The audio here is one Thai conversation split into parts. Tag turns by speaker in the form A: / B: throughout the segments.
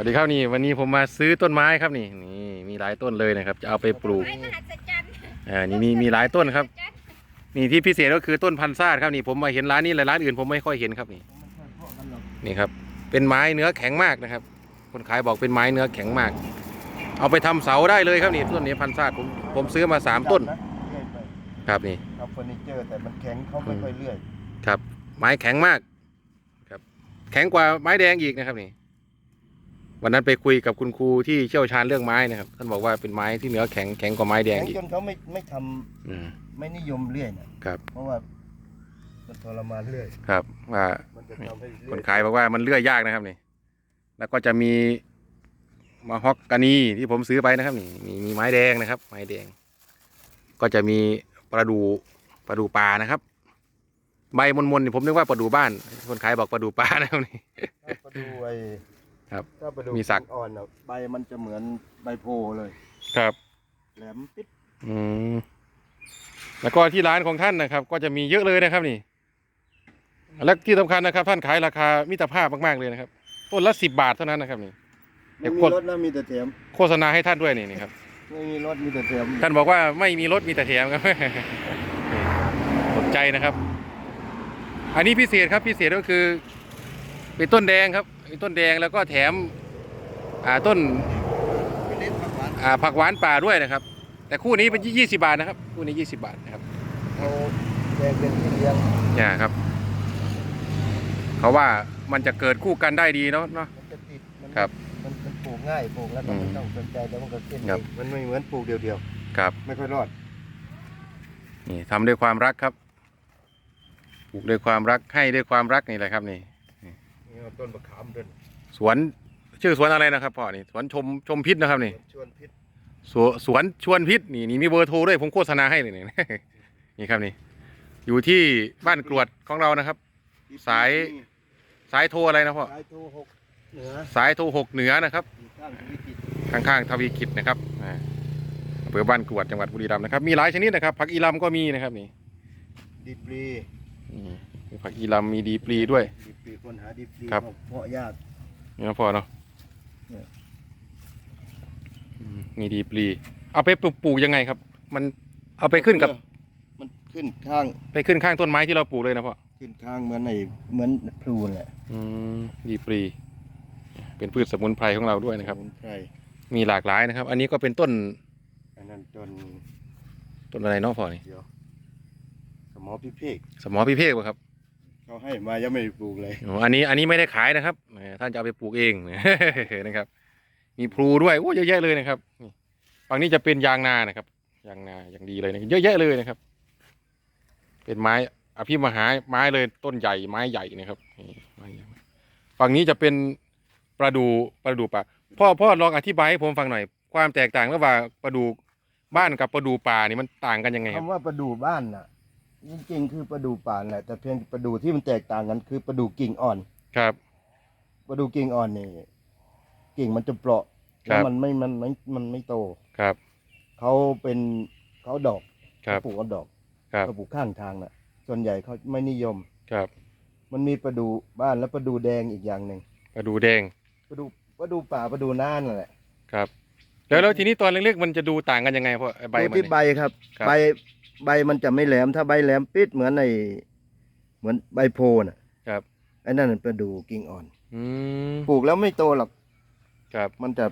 A: วัสดีครับนี่วันนี้ผมมาซื้อต้นไม้ครับนี่นี่มีหลายต้นเลยนะครับ จะเอาไปปลูก
B: ไม้มหัศจรรย์
A: อ่านี่มีมีหลายต้นครับ นี่ที่พิเศษก็คือต้นพันธุ์ซาดครับนี่ผมมาเห็นร้านนี้หลายร้านอื่นผมไม่ค่อยเห็นครับนี่นี่ครับ เป็นไม้เนื้อแข็งมากนะครับ คนขายบอกเป็นไม้เนื้อแข็งมาก เอาไปทำเสาได้เลยครับนี่ต้นนี้พันธุ์ซาดผมผมซื้อมาสามต้น
C: จับะเลื่อยไป
A: ครับนี่
C: ทำเฟอร์นิเจอร์แต่มันแข็งเขาไม่ค่อยเลื่อย
A: ครับ ไม้แข็งมากครับ แข็งกว่าไม้แดงอีกนะครับนี่ วันนั้นไปคุยกับคุณครูที่เชี่ยวชาญเรื่องไม้นะครับท่านบอกว่าเป็นไม้ที่เนื้อแข็งแข็งกว่าไม้แด
C: แข็
A: ง
C: ง
A: อีก
C: จนเขาไม่ไม่ทำ
A: อืม
C: ไม่นิยมเลื่อยนะครับ เพราะว่ามันทรมานเลื่อย
A: ครับว่า
C: มันจะทำให้
A: ค
C: เลื่อนย
A: ขายบอกว่ามันเลื่อยยากนะครับนี่ แล้วก็จะมีมาฮอกกานีที่ผมซื้อไปนะครับนี่มีมีไม้แดงนะครับ ไม้แดง ก็จะมีประดูประดูปลานะครับ ใบมนๆนี่ผมนึกว่าประดูบ้าน คนขายบอกประดูปลานะครับนี่
C: ถ้าประดูไอ้
A: ครับ
C: ถ้าประดู
A: มีสัก
C: อ่อนๆน่ะใบมันจะเหมือนใบโพเลย
A: ครับ
C: แหลมปิด
A: อืมแล้วก็ที่ร้านของท่านนะครับ ก็จะมีเยอะเลยนะครับนี่ และที่สำคัญนะครับ ท่านขายราคามิตรภาพมากๆเลยนะครับต้นละสิบบาทเท่านั้นนะครับนี่ เดี๋
C: ไม่
A: ยว
C: มี
A: กด
C: รถนะมีแต่แถม
A: โฆษณาให้ท่านด้วยนี่นี่ครับ
C: ไม่มีรถมีแต่แถม
A: ท่านบอกว่าไม่มีรถมีแต่แถมครับ สนใจนะครับ อันนี้พิเศษครับพิเศษก็คือ เป็นต้นแดงครับเป็น ต้นแดงแล้วก็แถมอ่าต้น
C: ไม่เน้นผักหวาน
A: อ่าผักหวานป่าด้วยนะครับ แต่คู่นี้เป็นยี่สิบาทนะครับ คู่นี้ยี่สิบาทนะครับ
C: เขาแดงเป็นที่เลี้ยง
A: เนี่ยครับ เขาว่ามันจะเกิดคู่กันได้ดีเนาะเนาะ
C: มันจะติดมัน
A: ครับ
C: มันมันปลูกง่ายปลูกแล้วก็
A: อืม
C: ไม่ต้องสนใจแล้วมันก็ขึ้น
A: ครับ
C: เองมันไม่เหมือนปลูกเดียว
A: ครับ
C: ๆไม่ค่อยรอด
A: นี่ทำด้วยความรักครับ ปลูกด้วยความรักให้ด้วยความรักนี่แหละครับนี่
C: นี่เอาต้นมะขามด้วย
A: สวนชื่อสวนอะไรนะครับพ่อนี่สวนชมชมพิษนะครับนี่
C: ชวนพิษ
A: สวสวนชวนพิษนี่นี่มีเบอร์โทรด้วยผมโฆษณาให้เลยนี่ นี่ครับนี่ อยู่ที่บ้านกรวดของเรานะครับ สาย สายโทรอะไรนะพ่อ
C: สายโทรหกเหนือ
A: สายโทรหกเหนือนะครับ
C: อยู่ข้างวิจิตร
A: ข้างๆทวีกิจนะครับอ่าอำเภอบ้านกรวดจังหวัดบุรีรัมย์นะครับ มีหลายชนิดนะครับผักอีลำก็มีนะครับนี่
C: ดีปรี
A: อืม มีผักอีลำมีดีปลีด้วย
C: ดีปรีคนหาดีปรี
A: ครับ
C: เพาะยาก
A: นี่นะพ่อเนาะ
C: เนี่ย
A: อืมมีดีปลีเอาไปปลูกปลูกยังไงครับ มันเอาไปขึ้นกับ
C: มันขึ้นข้าง
A: ไปขึ้นข้างต้นไม้ที่เราปลูกเลยนะพ่อ
C: ขึ้นข้างเหมือนไอ้เหมือนพลูนแหละ
A: อืมดีปลี เป็นพืชสมุนไพรของเราด้วยนะครับ
C: สมุนไพร
A: มีหลากหลายนะครับ อันนี้ก็เป็นต้น
C: อันนั้นต้น
A: ต้นอะไรเนาะพ่อนี่
C: เดียวสมอพิเภก
A: สมอพิเภกป่ะครับ
C: เขาให้มายังไม่ได้ปลูกเลย
A: อ๋ออันนี้อันนี้ไม่ได้ขายนะครับแหมท่านจะเอาไปปลูกเอง นะครับ มีพลูด้วยโอ้เยอะแยะเลยนะครับนี่ฝั่งนี้จะเป็นยางนานะครับ ยางนาอย่างดีเลยนะเยอะแยะเลยนะครับ เป็นไม้อภิมหาไม้เลยต้นใหญ่ไม้ใหญ่นะครับนี่ไม้ใหญ่ฝั่งนี้จะเป็นประดูประดูป่าพ่อพ่อลองอธิบายให้ผมฟังหน่อย ความแตกต่างระหว่างประดูบ้านกับประดูป่านี่มันต่างกันยังไงครับ
C: คำว่าประดู่บ้านน่ะ จริงๆคือประดู่ป่านแหละแต่เพียงประดู่ที่มันแตกต่างกันคือประดู่กิ่งอ่อน
A: ครับ
C: ประดู่กิ่งอ่อนนี่กิ่งมันจะเปราะ
A: ครั
C: แล้ว
A: บ
C: มันไม่มันไม่มันไม่โต
A: ครับ
C: เขาเป็นเขาดอก
A: ครับ
C: เขาปลูกเอาดอก
A: ครับ
C: เขาปลูกข้างทางน่ะ ส่วนใหญ่เขาไม่นิยม
A: ครับ
C: มันมีประดู่บ้านและประดู่แดงอีกอย่างหนึ่ง
A: ประดูแดง
C: ประดู่ประดู่ป่าประดู่น่านนั่นแหละ
A: ครับ แล้วแล้วทีนี้ตอนเล็กๆมันจะดูต่างกันยังไงพ่อไอ้ใบ
C: ดู
A: มัน
C: ที่
A: เนี่ย
C: ใบครับ
A: ครับ
C: ใบ ใบมันจะไม่แหลมถ้าใบแหลมปิดเหมือนในเหมือนใบโพน่ะ
A: ครับ
C: ไอ้นั่นนะประดู่กิ่งอ่อน
A: อืม
C: ปลูกแล้วไม่โตหรอก
A: ครับ
C: มันจะ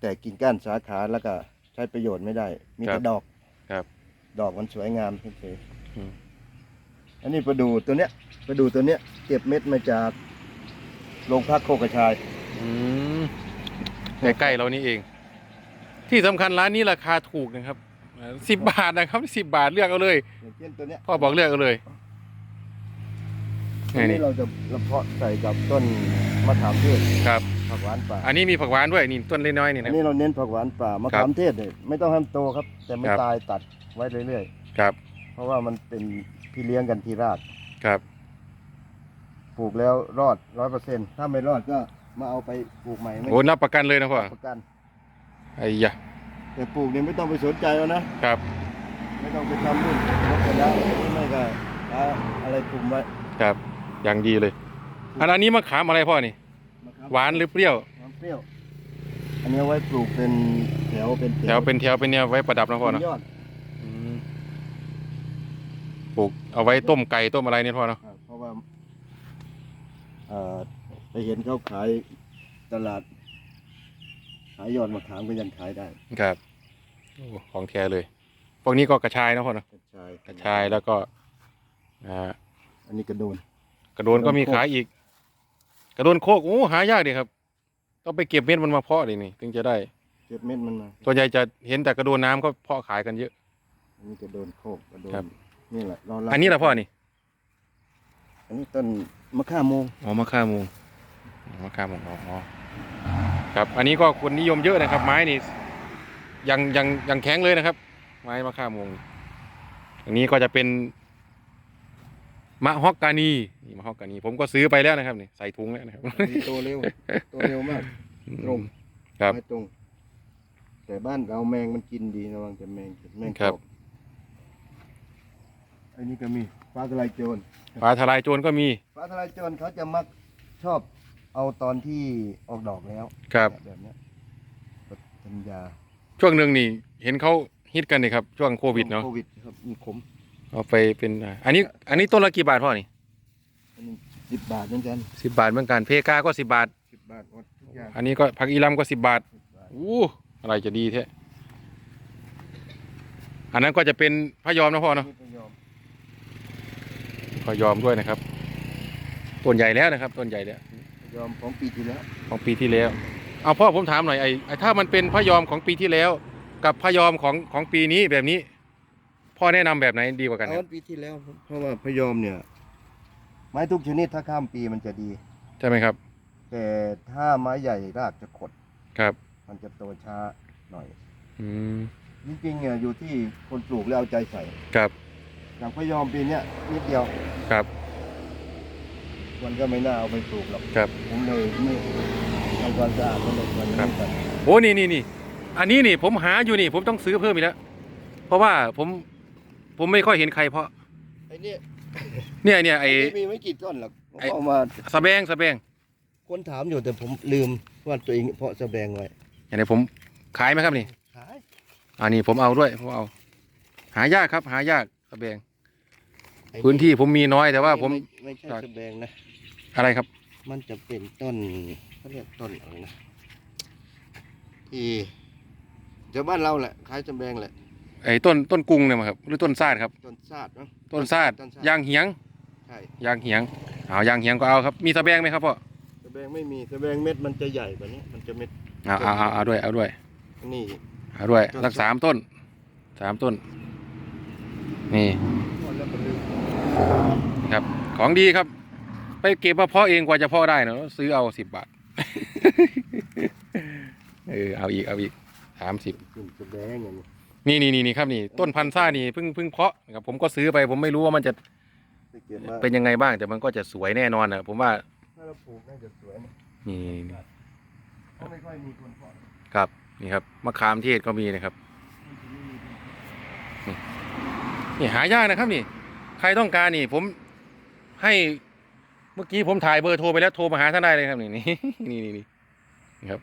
C: แตกกิ่งก้านสาขาแล้วก็ใช้ประโยชน์ไม่ได้ มี
A: ครั
C: แต่
A: บ
C: ดอก
A: ครับ
C: ดอกมันสวยงามเฉย
A: อืม
C: ๆอันนี้ประดู่ตัวเนี้ยประดู่ตัวเนี้ยเก็บเม็ดมาจากโรงพักโคกระชาย
A: อืมใกล้ๆเรานี่เอง ที่สำคัญร้านนี้ราคาถูกนะครับ สิบบาทนะครับสิบบาทเลือกเอาเลย
C: อย่างเช่นตัวเนี้ย
A: พ่อบอกเลือกเอาเลย
C: ตัว
A: นี่
C: นี้เราจะเราเพาะใส่กับต้นมะขามเทศ
A: ครับ
C: ผักหวานป่า
A: อันนี้มีผักหวานด้วยนี่ต้นเล็กน้อยนี่
C: อั
A: นะ
C: นนี้เราเน้นผักหวานป่ามะ
A: ครั
C: ขา
A: บ
C: มเทศเนี่ยไม่ต้องให้มันโตครับ แต่ไม่
A: ครับ
C: ตายตัดไว้เรื่อย
A: ครับ
C: ๆ เพราะว่ามันเป็นพี่เลี้ยงกันทีราก
A: ครับ
C: ปลูกแล้วรอดร้อยเปอร์เซ็นถ้าไม่รอดก็มาเอาไปปลูกใหม่ไม่
A: โอ้รับประกันเลยนะพ่อ
C: ประกัน
A: ไอ้ยะ
C: แต่ปลูกเนี่ยไม่ต้องไปสนใจแล้วนะ ครับไม่ต้องไปทำนู่นลดกระดาษไม่ก็หาอะไรปลูกไว้
A: ครับอย่างดีเลยอันอันนี้มะขามอะไรพ่อนี่
C: มะขาม
A: หวานหรือเปรี้ยว
C: หวานเปรี้ยว อันนี้เอาไว้ปลูกเป็นแถวเป็น
A: แถวเป็นแถวเป็นเนี่ยไว้ประดับนะพ่อ
C: เป็
A: เนาะ
C: นยอด
A: อืมปลูกเอาไว้ต้มไก่ต้มอะไรเนี่ยพ่อเนาะ
C: ครับเพราะว่าเอ่อไปเห็นเขาขายตลาด ขายยอดมะขามก็ยังขายได้
A: ครับ โอ้ของแท้เลย พวกนี้ก็กระชายนะพ่อเนาะ
C: กระชาย
A: กระชายแล้วก็อ่า
C: อันนี้กระโดน
A: กระโดนก็มีขายอีก กระโดนโคกโอ้หายากดีครับ ต้องไปเก็บเม็ดมันมาเพาะเลยนี่ ถึงจะได้
C: เก็บเม็ดมันมา
A: ส่วนใหญ่จะเห็นแต่กระโดนน้ำก็เพาะขายกันเยอะ
C: อันนี้กระโดนโคกกระโดน
A: ครับ
C: นี่แหละเรารับ
A: อันนี้แหละพ่อนี่
C: อันนี้ต้นมะข่าโมง
A: อ๋อมะข่ามูงอ๋อมะข่ามูงอ๋ออ๋อครับ อันนี้ก็คนนิยมเยอะนะครับ ไม้นี่ ยังยังยังแข็งเลยนะครับ ไม้มะข่ามูงอันนี้ก็จะเป็นมะฮอกกานีนี่มะฮอกกานี ผมก็ซื้อไปแล้วนะครับนี่ใส่ถุงแล้วนะครับ
C: อันนี้โตเร็วโตเร็วมากตรง
A: ครับ
C: ไม่ตรง แต่บ้านเราแมงมันกินดีระวังจะแมงแมง
A: ครับ
C: ตกอันนี้ก็มีฟ้าทลายโจร
A: ปลาทลายโจรก็มี
C: ฟ้าทลายโจรเขาจะมักชอบเอาตอนที่ออกดอกแล้ว
A: ครับ
C: แบบเนี้ยปัญญา
A: ช่วงหนึ่งนี่ เห็นเขาฮิตกันนี่ครับช่วงโควิดเนาะ
C: โควิดครับมีขม
A: เอาไปเป็นอ่าอันนี้ อันนี้ต้นละกี่บาทพ่อนี่
C: อันนี้สิบบาทเหมือนกัน
A: สิบบาทเหมือนกันเพกาก็สิบบาท
C: สิบบาทหมดทุกอย่าง
A: อันนี้ก็ผักอีลัมก็สิบบาท
C: สิบบาท
A: อู้อะไรจะดีแท้อันนั้นก็จะเป็นพะยอมนะพ่อเนาะ
C: นี่ก็ยอม
A: พะยอมด้วยนะครับต้นใหญ่แล้วนะครับต้นใหญ่แล้ว
C: ยอมของปีที่แล้ว
A: ของปีที่แล้ว เอาพ่อผมถามหน่อยไอ้ไอ้ถ้ามันเป็นพะยอมของปีที่แล้ว กับพะยอมของของปีนี้แบบนี้ พ่อแนะนำแบบไหนดีกว่ากันค
C: เอา
A: รับ
C: ปีที่แล้วครับเพราะว่าพะยอมเนี่ย ไม้ทุกชนิดถ้าข้ามปีมันจะดี
A: ใช่ไหมครับ
C: แต่ถ้าไม้ใหญ่รากจะขด
A: ครับ
C: มันจะโตช้าหน่อย
A: อืม
C: จริงๆเนี่ยอยู่ที่คนปลูกแล้วเอาใจใส่
A: ครับ
C: อย่างพะยอมปีเนี้ยนิดเดียว
A: ครับ
C: มันก็ไม่น่าเอาไปปลูกหรอก
A: ครับ
C: ผมเลยไม่ ทำความสะอาดมันเลยมัน
A: ครับ
C: ไม่ตัด
A: โอ้นี่นี่นี่อันนี้นี่ผมหาอยู่นี่ ผมต้องซื้อเพิ่มอีกแล้ว เพราะว่าผมผมไม่ค่อยเห็นใครเพราะ
C: ไอ้เนี่ย
A: เนี่ยเนี่ยไอ้
C: มีไม่กี่ต้นหรอกผม
A: ไอ้
C: เอามา
A: สะแบงสะแบง
C: คนถามอยู่แต่ผมลืมว่าตัวเองเพาะสะแบงไว้
A: อย่างนี้ผมขายไหมครับนี่
C: ขาย
A: อันนี้ผมเอาด้วยผมเอา หายากครับ หายากสะแบง
C: ไอ้
A: พื้นที่ผมมีน้อยแต่ว่าผม
C: ไไม่ใช่สะแบงนะ
A: อะไรครับ
C: มันจะเป็นต้นเขาเรียกต้นอะไรนะที่แถวบ้านเราแหละคล้ายสะแบงแหละ
A: ไอ้ต้นต้นกุ้งเนี่ยมั้งครับหรือต้นซาดครับ
C: ต้นซาดเนาะ
A: ต้นซาด
C: ต้นซาด
A: ยางเหียง
C: ใช่
A: ยางเหียงเอายางเหียงก็เอาครับมีสะแบงไหมครับพ่อ
C: สะแบงไม่มีสะแบงเม็ดมันจะใหญ่กว่านี้มันจะเม็ด
A: เอาเอาเอาเอาด้วยเอาด้วย
C: นี่
A: เอาด้วย
C: ต้น
A: สักสามต้นสามต้น นี่
C: คนแล้วก็ลืม
A: ครับของดีครับไป เก็บมาเพาะเองกว่าจะเพาะได้เนอะซื้อเอาสิบบาท เออเอาอีกเอาอีกสามสิบ
C: ขึ้นสะแบงอย่างนี้
A: นี่นี่นี่นี่ครับนี่ ต้นพันธุ์ซ่านี่เพิ่งเพิ่งเพาะนะครับผมก็ซื้อไป ผมไม่รู้ว่ามันจะ
C: ไปเก็บมา
A: เป็นยังไงบ้าง แต่มันก็จะสวยแน่นอนนะผมว่า
C: ถ้าเราปลูกน่าจะสวยนะ
A: นี่นี่นี่
C: เพราะไม่ค่อยมีคนเพาะ
A: ครับนี่ครับมะขามเทศก็มีนะครับนี่หายากนะครับนี่ ใครต้องการนี่ ผมให้ เมื่อกี้ผมถ่ายเบอร์โทรไปแล้วโทรมาหาท่านได้เลยครับนี่นี่นี่นี่นี่ครับ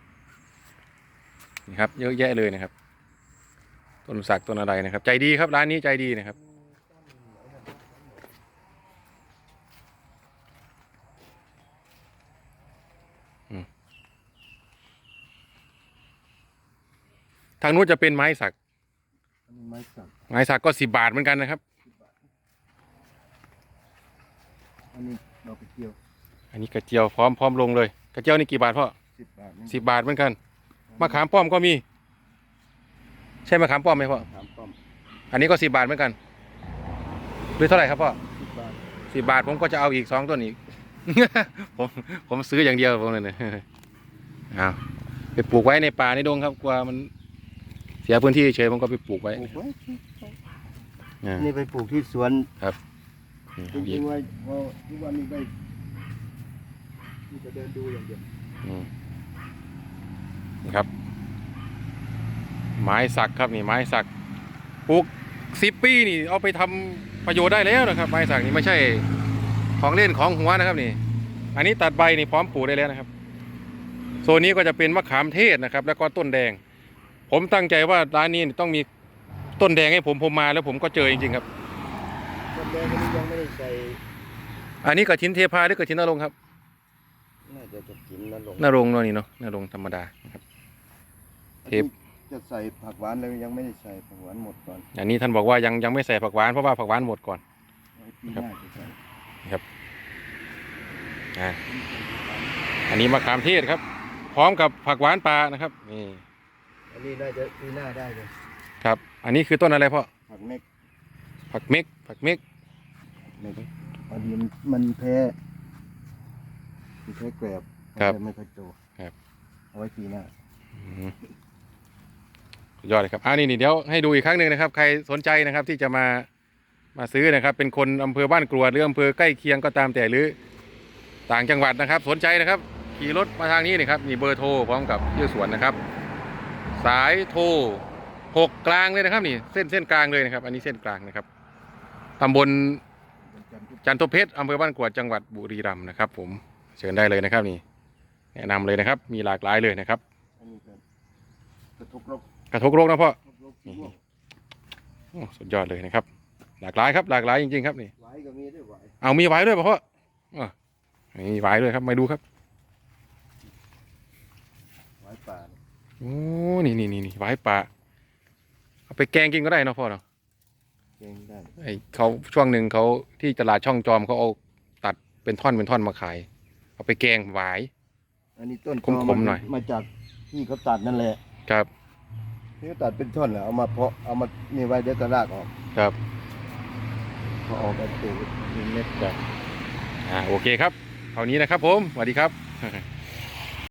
A: นี่ครับ เยอะแยะเลยนะครับ ต้นสักต้นอะไรนะครับ ใจดีครับร้านนี้ใจดีนะครับทางนู้นจะเป็นไม้สัก
C: อันนี้ไม้สัก
A: ไม้สักก็สิบาทเหมือนกันนะครับ
C: อันนี้ ดอกกระเจียว
A: อันนี้กระเจียวพร้อมพร้อมลงเลย กระเจียวนี่กี่บาทพ่อ
C: สิบบาทนี่
A: สิบบาทเหมือนกันมะขามป้อมก็มี ใช่มะขามป้อมไหมพ่อ
C: ถามป้อม
A: อันนี้ก็สิบบาทเหมือนกันหรือเท่าไหร่ครับพ่อ
C: สิบบาท
A: สิบบาทผมก็จะเอาอีกสองต้นอีก ผมผมซื้ออย่างเดียวผมเลยเนี่ย เอาไปปลูกไว้ในป่าในดงครับกลัวมัน เสียพื้นที่เฉยผมก็ไปปลูกไว้
C: ปลูกไว้
A: อ่า
C: นี่ไปปลูกที่สวน
A: นี่
C: จริงๆไว้พอทุกวันนี้ได้นี่จะเดินดูอย่างเดียว
A: อืมนี่ครับ ไม้สักครับนี่ไม้สักปลูกสิบปีนี่ เอาไปทำประโยชน์ได้แล้วนะครับ ไม้สักนี่ไม่ใช่ของเล่นของหัวนะครับนี่ อันนี้ตัดใบนี่พร้อมปลูกได้แล้วนะครับ โซนนี้ก็จะเป็นมะขามเทศนะครับ แล้วก็ต้นแดง ผมตั้งใจว่าร้านนี้ต้องมีต้นแดงให้ผมผมมาแล้วผมก็เจอจริงๆครับ
C: ต้นแดงอันนี้ยังไม่ได้ใส่
A: อันนี้กระถินเทพาหรือกระถินนรงค์ครับ
C: น่าจะจะกินนั่นลง
A: นรงค์เนาะนี่เนาะนรงค์ธรรมดานะครับ เทป
C: จะใส่ผักหวานเลยยังไม่ได้ใส่ผักหวานหมดก่อน
A: อันนี้ท่านบอกว่ายังยังไม่ใส่ผักหวานเพราะว่าผักหวานหมดก่อน
C: ไว้ปีหน้าจะใส่
A: อ่าอันนี้มะขามเทศครับ พร้อมกับผักหวานปลานะครับนี่
C: อันนี้น่าจะปีหน้าได้เลย
A: ครับ อันนี้คือต้นอะไรพ่อ
C: ผักเม็ก
A: ผักเม็ก ผักเม็ก
C: เม็กพอดีมันมันแพ้มันแพ้แกรบ
A: ครับ
C: มันไม่ค่อยโต
A: ครับ
C: เอาไว้ปีหน้า
A: อืมสุดยอดเลยครับอ่านี่นี่เดี๋ยวให้ดูอีกครั้งหนึ่งนะครับ ใครสนใจนะครับที่จะมามาซื้อนะครับ เป็นคนอำเภอบ้านกรวดหรืออำเภอใกล้เคียงก็ตามแต่หรือต่างจังหวัดนะครับ สนใจนะครับ ขี่รถมาทางนี้นี่ครับมีเบอร์โทรพร้อมกับชื่อสวนนะครับ สายโทรหกกลางเลยนะครับนี่เส้นเส้นกลางเลยนะครับ อันนี้เส้นกลางนะครับ ตำบล
C: เป็นจันทร์ทุก
A: จันทเพชรอำเภอบ้านกรวดจังหวัดบุรีรัมย์นะครับ ผมเชิญได้เลยนะครับนี่แนะนำเลยนะครับ มีหลากหลายเลยนะครับ
C: อันนี้ก็กระทบรก
A: กระทกโรคนะพ่อ
C: กระทบรกที่ม่วง
A: โอ้สุดยอดเลยนะครับ หลากหลายครับ หลากหลายจริงๆครับนี่
C: ไหวก็มีด้วยไหว
A: เอามีไว้ด้วยป่ะพ่ออะมีไว้ด้วยครับมาดูครับ
C: ไหวป่าเนี่ย
A: โอ้นี่นี่นี่นี่ไว้ปลาเอาไปแกงกินก็ได้เนาะพ่อเนาะ
C: เก่งได้
A: ไอเขาช่วงหนึ่งเขาที่ตลาดช่องจอมเขาเอาตัดเป็นท่อนเป็นท่อนมาขาย เอาไปแกงหวาย
C: อันนี้ต้น
A: ขมๆ
C: ตอ
A: หน่อย
C: มาจากที่เขาตัดนั่นแหละ
A: ครับ
C: ที่เขาตัดเป็นท่อนแหละเอามาเพาะเอามานี่ไว้เดี๋ยวก็รากออก
A: ครับ
C: พอออกก็ปลูกเป็นเม็ด
A: อ่าโอเคครับเท่านี้นะครับผมสวัสดีครับ